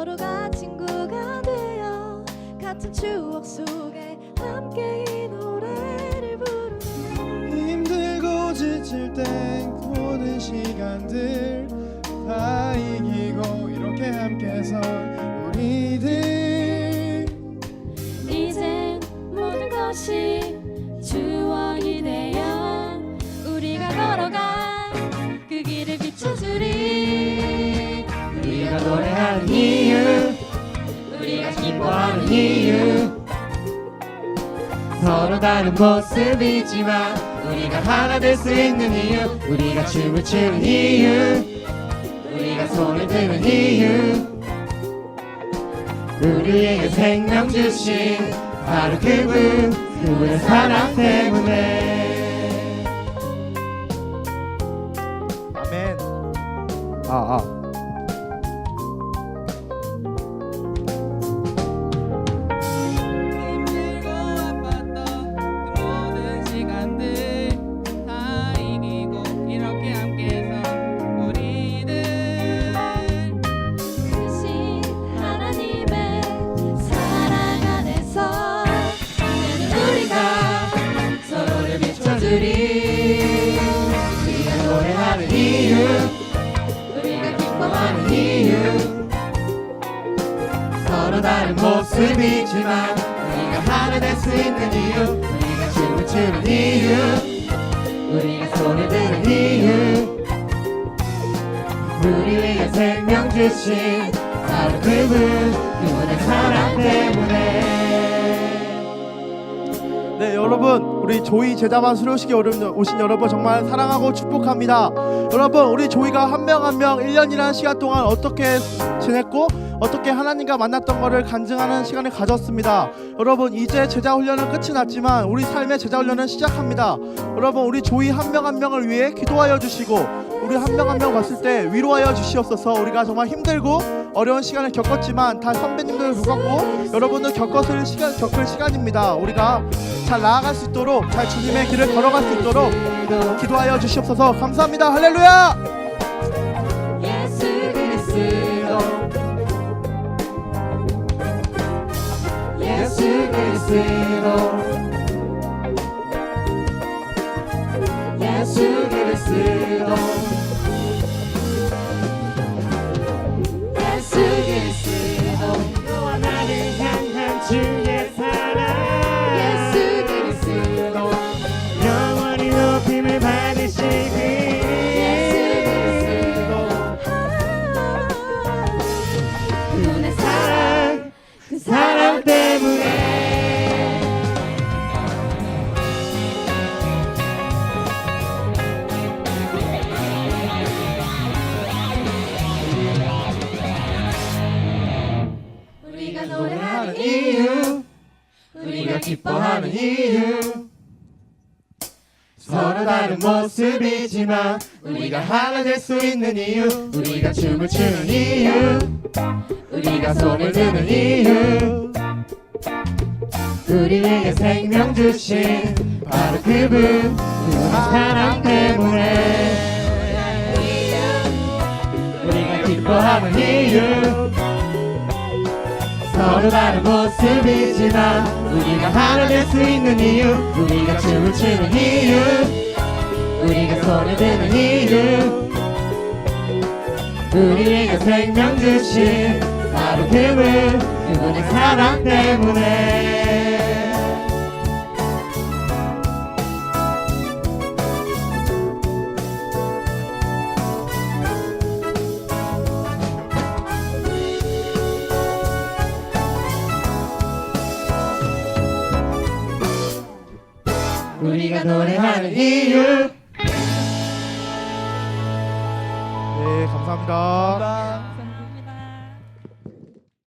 서로가 친구가 되어 같은 추억 속에 함께 이 노래를 부르네. 힘들고 지칠 땐 모든 시간들 다 기뻐하는 이유. 서로 다른 모습이지만 우리가 하나 될 수 있는 이유. 우리가 춤을 추는 이유. 우리가 손을 드는 이유. 우리에게 생명 주신 바로 그분 그분의 사랑 때문에. 아멘. 아아. 힘 다른 모습이지만 우리가 하나 될 수 있는 이유 우리가 춤을 추는 이유 우리가 손을 드는 이유. 우리 위해 생명 주신 바로 그분 그분의 사랑 때문에. 네 여러분 우리 조이 제자반 수료식에 오신 여러분 정말 사랑하고 축복합니다. 여러분 우리 조이가 한 명 한명 1년이라는 시간 동안 어떻게 지냈고 어떻게 하나님과 만났던 것을 간증하는 시간을 가졌습니다. 여러분 이제 제자 훈련은 끝이 났지만 우리 삶의 제자 훈련은 시작합니다. 여러분 우리 조이 한 명 한 명을 위해 기도하여 주시고 우리 한 명 한 명 봤을 때 위로하여 주시옵소서. 우리가 정말 힘들고 어려운 시간을 겪었지만 다 선배님들 겪었고 여러분도 겪었을 시간 겪을 시간입니다. 우리가 잘 나아갈 수 있도록 잘 주님의 길을 걸어갈 수 있도록 기도하여 주시옵소서. 감사합니다. 할렐루야 그 이유. 우리가 기뻐하는 이유. 서로 다른 모습이지만 우리가 하나 될 수 있는 이유. 우리가 춤을 추는 이유. 우리가 손을 드는 이유. 우리에게 생명 주신 바로 그분 그분의 사랑 때문에. 우리가 기뻐하는 이유 다른 모습이지만 우리가 하나 될 수 있는 이유 우리가 춤을 추는 이유 우리가 손을 드는 이유. 우리에게 생명 주신 바로 그분 그분의 사랑 때문에 우리가 노래하는 이유. 네 감사합니다